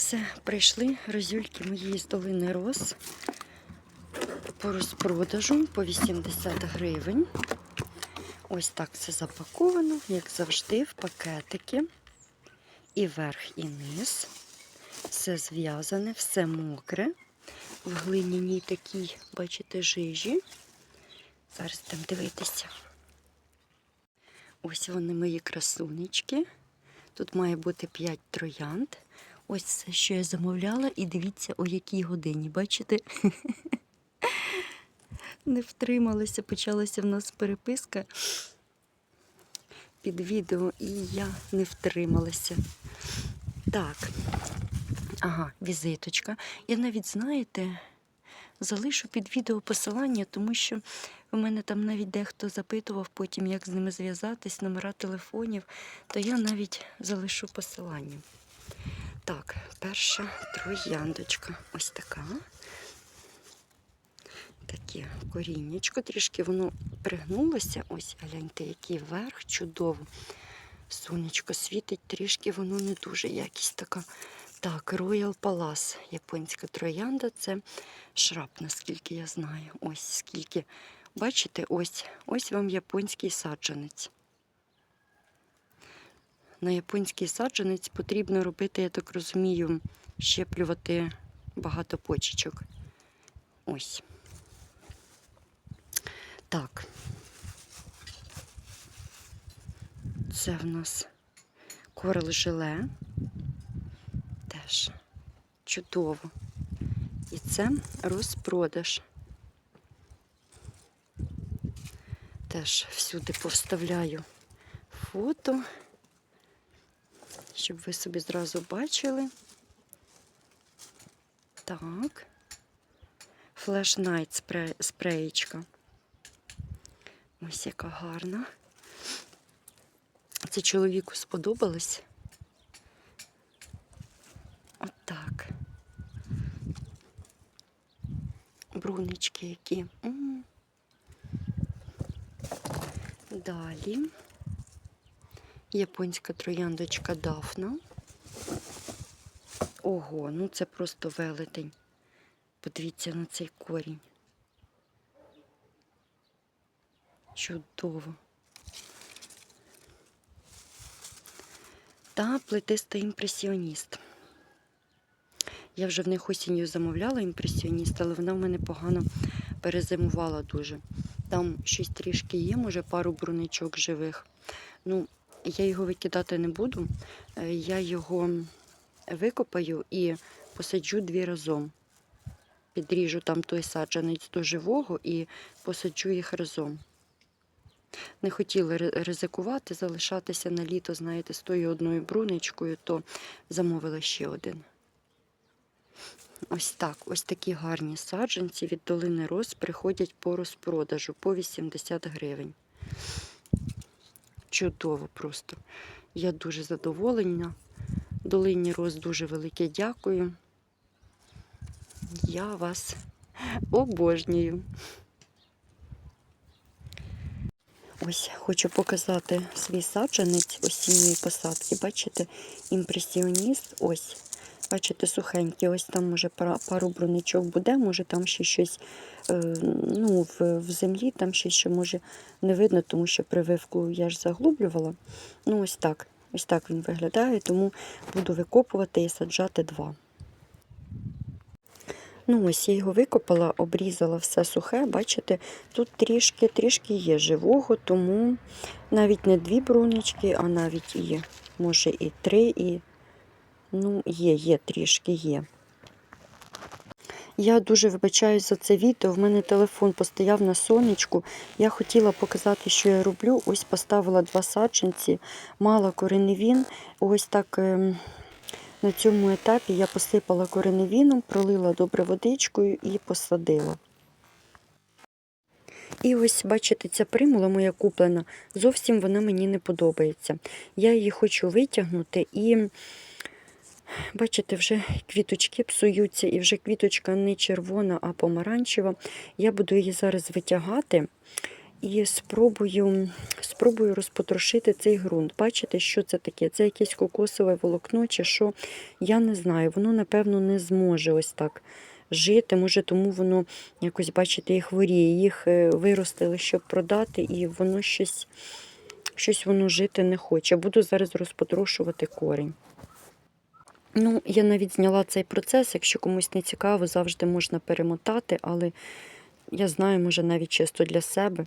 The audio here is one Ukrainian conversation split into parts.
Все, прийшли розюльки мої з долини роз по розпродажу по 80 гривень. Ось так це запаковано, як завжди, в пакетики. І верх, і низ. Все зв'язане, все мокре. В глиняній такій, бачите, жижі. Зараз будемо дивитися. Ось вони мої красунечки. Тут має бути 5 троянд. Ось все, що я замовляла, і дивіться, о якій годині. Бачите? Не втрималася, почалася в нас переписка під відео, і я не втрималася. Так, ага, візиточка. Я навіть, знаєте, залишу під відео посилання, тому що в мене там навіть дехто запитував потім, як з ними зв'язатись, номера телефонів, то я навіть залишу посилання. Так, перша трояндочка. Ось така. Таке коріннячко, трішки воно пригнулося. Ось, гляньте, який верх, чудово. Сонечко світить, трішки воно не дуже якість така. Так, Royal Palace, японська троянда, це шраб, наскільки я знаю. Ось скільки. Бачите, ось, ось вам японський саджанець. На японський саджанець потрібно робити, я так розумію, щеплювати багато почечок. Ось. Так. Це в нас корал жиле. Теж чудово. І це розпродаж. Теж всюди повставляю фото, щоб ви собі зразу бачили. Так. Флеш Найт спре... спреєчка. Ось яка гарна. Це чоловіку сподобалось. Отак. Брунички які. Далі. Японська трояндочка Дафна. Ого, ну це просто велетень. Подивіться на цей корінь. Чудово. Та плетистий імпресіоніст. Я вже в них осінню замовляла імпресіоніст, але вона в мене погано перезимувала дуже. Там щось трішки є, може пару бруничок живих. Ну, я його викидати не буду. Е, Я його викопаю і посаджу дві разом. Підріжу там той саджанець до живого і посаджу їх разом. Не хотіла ризикувати, залишатися на літо, знаєте, з тою одною бруничкою, то замовила ще один. Ось так, ось такі гарні саджанці від долини роз приходять по розпродажу по 80 гривень. Чудово просто. Я дуже задоволена. Долині роз дуже велике дякую. Я вас обожнюю. Ось хочу показати свій саджанець осінньої посадки. Бачите, імпресіоніст. Ось. Бачите, сухенький. Ось там може пару бруничок буде, може там ще щось е, ну, в, в землі, там ще, ще може не видно, тому що прививку я ж заглублювала. Ну, ось так. Ось так він виглядає, тому буду викопувати і саджати два. Ну, ось я його викопала, обрізала все сухе. Бачите, тут трішки, трішки є живого, тому навіть не дві брунички, а навіть і, може, і три, і ну, є, є, трішки є. Я дуже вибачаюсь за це відео. В мене телефон постояв на сонечку. Я хотіла показати, що я роблю. Ось поставила два саджанці, мала кореневін. Ось так ем, на цьому етапі я посипала кореневіном, пролила добре водичкою і посадила. І ось, бачите, ця примула моя куплена, зовсім вона мені не подобається. Я її хочу витягнути і, бачите, вже квіточки псуються, і вже квіточка не червона, а помаранчева. Я буду її зараз витягати і спробую, спробую розпотрошити цей ґрунт. Бачите, що це таке? Це якесь кокосове волокно чи що? Я не знаю. Воно, напевно, не зможе ось так жити. Може, тому воно якось, бачите, і хворіє. Їх е, виростили, щоб продати, і воно щось, щось воно жити не хоче. Буду зараз розпотрошувати корінь. Ну, я навіть зняла цей процес. Якщо комусь не цікаво, завжди можна перемотати, але я знаю, може, навіть чисто для себе.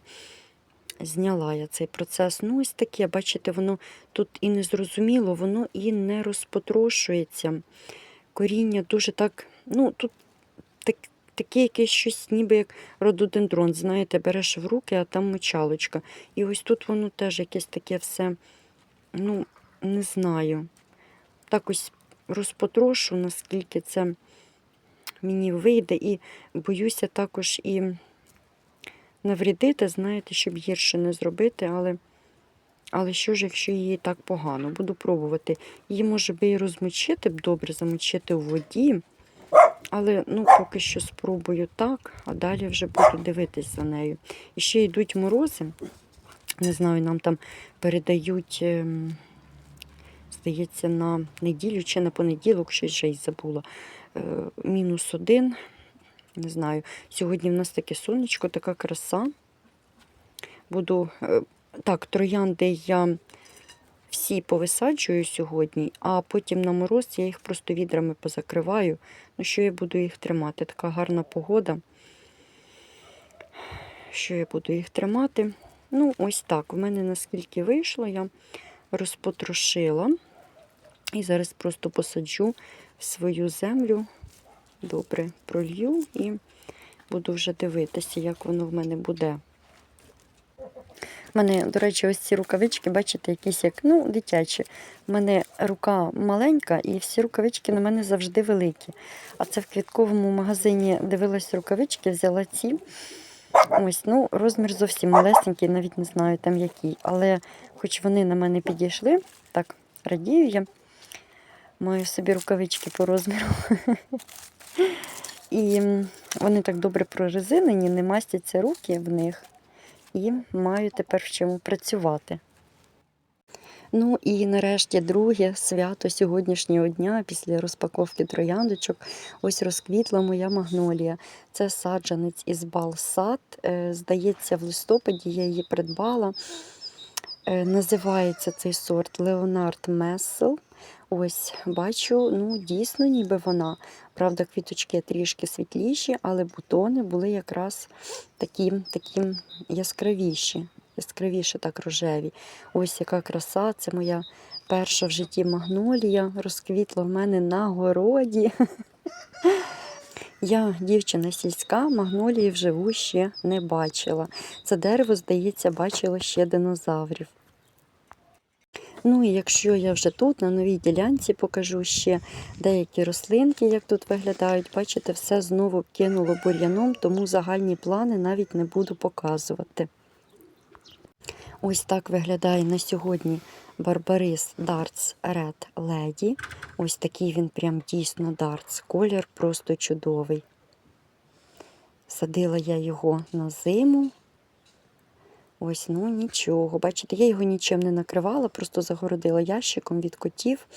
Зняла я цей процес. Ну, ось таке, бачите, воно тут і не зрозуміло, воно і не розпотрошується. Коріння дуже так, ну, тут так, таке якесь щось, ніби як рододендрон. Знаєте, береш в руки, а там мочалочка. І ось тут воно теж якесь таке все, ну, не знаю. Так ось розпотрошу, наскільки це мені вийде, і боюся також і наврядити, знаєте, щоб гірше не зробити, але, але що ж, якщо її так погано, буду пробувати. Її може би і розмочити б добре, замочити у воді. Але ну, поки що спробую так, а далі вже буду дивитись за нею. І ще йдуть морози. Не знаю, нам там передають, ем, здається, на неділю чи на понеділок, щось вже й забула. Е, мінус один. Не знаю. Сьогодні в нас таке сонечко, така краса. Буду. е, Так, троянди я всі повисаджую сьогодні, а потім на мороз я їх просто відрами позакриваю. Ну, що я буду їх тримати? Така гарна погода. Що я буду їх тримати? Ну, ось так. У мене наскільки вийшло, я розпотрошила. І зараз просто посаджу в свою землю. Добре пролью і буду вже дивитися, як воно в мене буде. У мене, до речі, ось ці рукавички, бачите, якісь як ну, дитячі. У мене рука маленька, і всі рукавички на мене завжди великі. А це в квітковому магазині дивилась рукавички, взяла ці. Ось, ну, розмір зовсім малесенький, навіть не знаю там який. Але хоч вони на мене підійшли, так, радію я. Маю собі рукавички по розміру. І вони так добре прорезинені, не мастяться руки в них. І маю тепер в чому працювати. Ну і нарешті друге свято сьогоднішнього дня після розпаковки трояндочок. Ось розквітла моя магнолія. Це саджанець із Балсад. Е, Здається, в листопаді я її придбала. Е, Називається цей сорт Леонард Мессел. Ось, бачу, ну дійсно, ніби вона. Правда, квіточки трішки світліші, але бутони були якраз такі, такі яскравіші, яскравіше так рожеві. Ось яка краса, це моя перша в житті магнолія, розквітла в мене на городі. Я, дівчина сільська, магнолії вживу ще не бачила. Це дерево, здається, бачила ще динозаврів. Ну і якщо я вже тут, на новій ділянці, покажу ще деякі рослинки, як тут виглядають. Бачите, все знову кинуло бур'яном, тому загальні плани навіть не буду показувати. Ось так виглядає на сьогодні Барбарис Darts Red Lady. Ось такий він прям дійсно дартс. Колір просто чудовий. Садила я його на зиму. Ось, ну нічого. Бачите, я його нічим не накривала, просто загородила ящиком від котів.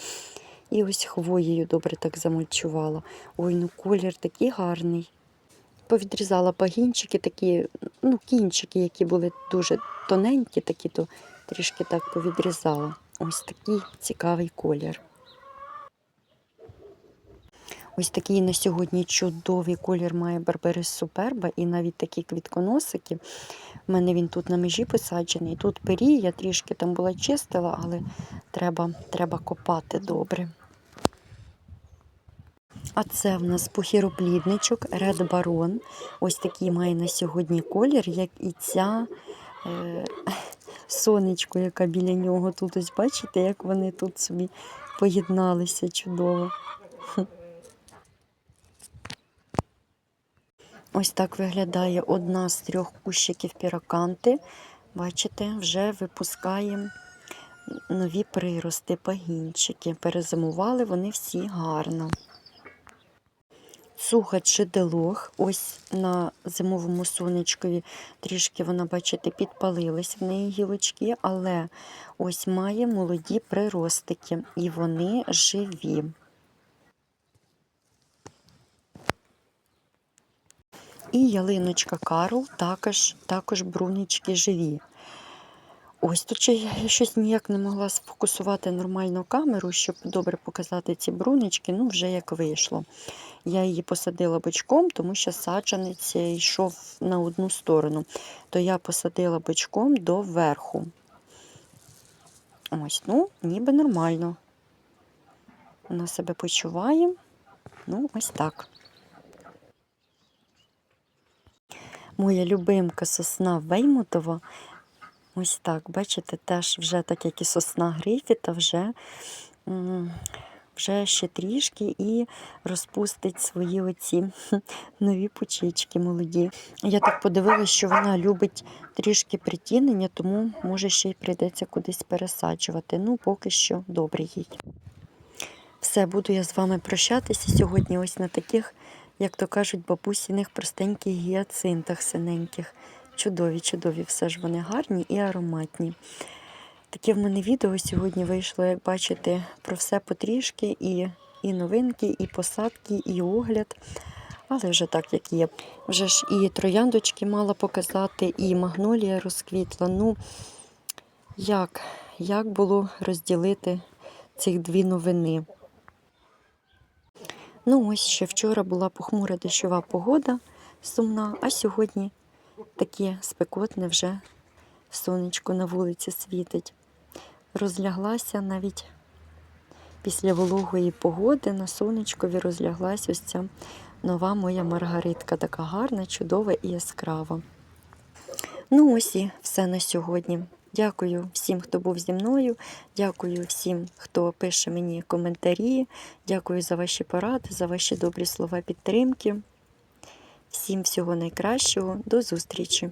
І ось хвоєю добре так замульчувала. Ой, ну колір такий гарний. Повідрізала пагінчики, такі, ну, кінчики, які були дуже тоненькі, такі, то трішки так повідрізала. Ось такий цікавий колір. Ось такий на сьогодні чудовий колір має Барбарис Суперба і навіть такі квітконосики. У мене він тут на межі посаджений. Тут пері, я трішки там була чистила, але треба, треба копати добре. А це в нас похіроплідничок Red Baron. Ось такий має на сьогодні колір, як і ця е, сонечко, яка біля нього. Тут ось бачите, як вони тут собі поєдналися чудово. Ось так виглядає одна з трьох кущиків піраканти. Бачите, вже випускає нові прирости, пагінчики. Перезимували вони всі гарно. Цуха джеделох, ось на зимовому сонечкові трішки вона, бачите, підпалилась в неї гілочки, але ось має молоді приростики, і вони живі. І ялиночка Карл також, також брунічки живі. Ось тут ще я щось ніяк не могла сфокусувати нормально камеру, щоб добре показати ці брунички. Ну, вже як вийшло. Я її посадила бочком, тому що саджанець йшов на одну сторону. То я посадила бочком до верху. Ось, ну, ніби нормально. Вона себе почуває. Ну, ось так. Моя любимка сосна Веймутова. Ось так, бачите, теж вже так, як і сосна Грифіта, вже, вже ще трішки і розпустить свої оці нові пучечки молоді. Я так подивилася, що вона любить трішки притінення, тому може ще й прийдеться кудись пересаджувати. Ну, поки що добре їй. Все, буду я з вами прощатися сьогодні. Ось на таких, як то кажуть, бабусіних простеньких гіацинтах синеньких. Чудові, чудові, все ж вони гарні і ароматні. Таке в мене відео сьогодні вийшло, як бачите, про все потрішки, і, і новинки, і посадки, і огляд. Але вже так, як є. Вже ж і трояндочки мала показати, і магнолія розквітла. Ну, як, як було розділити цих дві новини? Ну, ось ще вчора була похмура дощова погода сумна, а сьогодні таке спекотне вже сонечко на вулиці світить. Розляглася навіть після вологої погоди на сонечкові розляглась ось ця нова моя маргаритка, така гарна, чудова і яскрава. Ну, ось і все на сьогодні. Дякую всім, хто був зі мною. Дякую всім, хто пише мені коментарі. Дякую за ваші поради, за ваші добрі слова підтримки. Всім всього найкращого. До зустрічі!